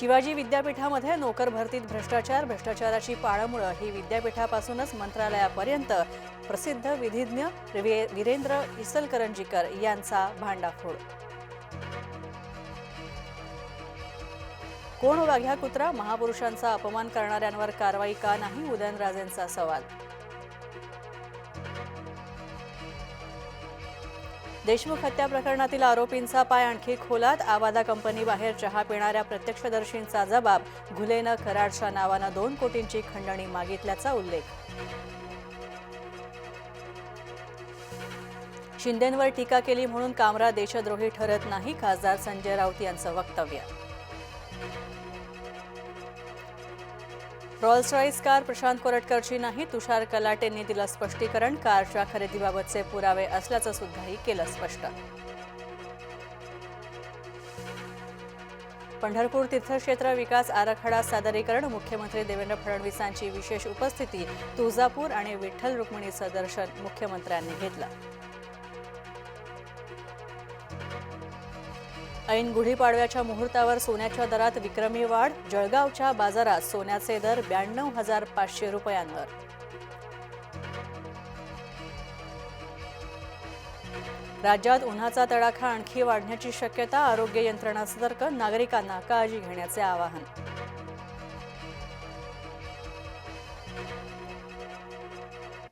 शिवाजी विद्यापीठामध्ये नोकर भरतीत भ्रष्टाचार भ्रष्टाचाराची पाळंमुळं ही विद्यापीठापासूनच मंत्रालयापर्यंत प्रसिद्ध विधिज्ञ वीरेंद्र इसलकरंजीकर यांचा भांडाफोड. कोण वाघ्या कुत्रा? महापुरुषांचा अपमान करणाऱ्यांवर कारवाई का नाही? उदयनराजेंचा सवाल. देशमुख हत्या प्रकरणातील आरोपींचा पाय आणखी खोलात. आवादा कंपनीबाहेर चहा पिणाऱ्या प्रत्यक्षदर्शींचा जबाब. घुलेनं कराडच्या नावानं दोन कोटींची खंडणी मागितल्याचा उल्लेख. शिंदेंवर टीका केली म्हणून कामरा देशद्रोही ठरत नाही खासदार संजय राऊत यांचं वक्तव्य. रॉल्स रॉईस कार प्रशांत कोरटकरची नाही. तुषार कलाटेंनी दिलं स्पष्टीकरण. कारच्या खरेदीबाबतचे पुरावे असल्याचं सुद्धाही केलं स्पष्ट. पंढरपूर तीर्थक्षेत्र विकास आराखडा सादरीकरण. मुख्यमंत्री देवेंद्र फडणवीसांची विशेष उपस्थिती. तुळजापूर आणि विठ्ठल रुक्मिणीचं दर्शन मुख्यमंत्र्यांनी घेतलं. ऐन गुढीपाडव्याच्या मुहूर्तावर सोन्याच्या दरात विक्रमी वाढ जळगावच्या बाजारात सोन्याचे दर ब्याण्णव हजार पाचशे रुपयांवर. राज्यात उन्हाचा तडाखा आणखी वाढण्याची शक्यता आरोग्य यंत्रणा सतर्क नागरिकांना काळजी घेण्याचे आवाहन.